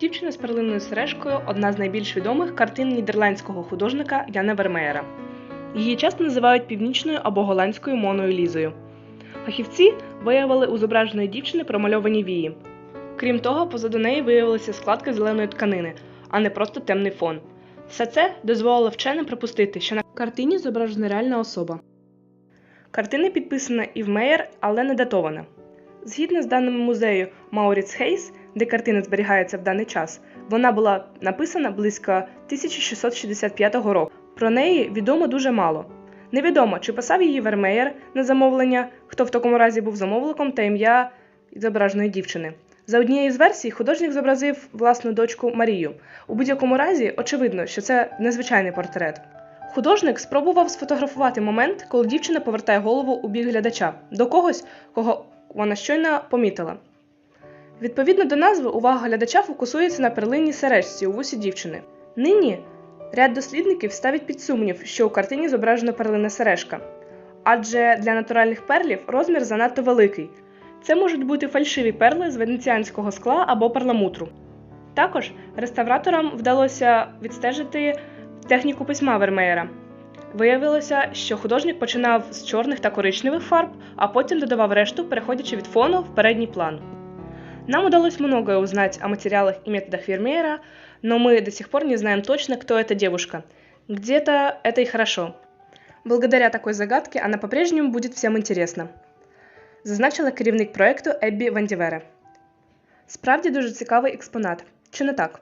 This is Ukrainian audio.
Дівчина з перлинною сережкою одна з найбільш відомих картин нідерландського художника Яна Вермеєра. Її часто називають північною або голландською Моною Лізою. Фахівці виявили у зображеної дівчини промальовані вії. Крім того, позаду неї виявилися складки зеленої тканини, а не просто темний фон. Все це дозволило вченим припустити, що на картині зображена реальна особа. Картина підписана Ів Меєр, але не датована. Згідно з даними музею Мауріц Хейс, де картина зберігається в даний час, вона була написана близько 1665 року. Про неї відомо дуже мало. Невідомо, чи писав її Вермеєр на замовлення, хто в такому разі був замовником та ім'я зображеної дівчини. За однією з версій, художник зобразив власну дочку Марію. У будь-якому разі, очевидно, що це незвичайний портрет. Художник спробував сфотографувати момент, коли дівчина повертає голову у бік глядача до когось, кого вона щойно помітила. Відповідно до назви, увага глядача фокусується на перлинній сережці у вусі дівчини. Нині ряд дослідників ставить під сумнів, що у картині зображена перлина сережка, адже для натуральних перлів розмір занадто великий. Це можуть бути фальшиві перли з венеціанського скла або перламутру. Також реставраторам вдалося відстежити техніку письма Вермеєра. Виявилося, що художник починав з чорних та коричневих фарб, а потім додавав решту, переходячи від фону в передній план. Нам удалось многое узнать о материалах и методах Вермеера, но мы до сих пор не знаем точно, кто эта девушка. Где-то это и хорошо. Благодаря такой загадке она по-прежнему будет всем интересна. Зазначила керівник проекту Еббі Вандівере. Справді дуже цікавий експонат. Чи не так?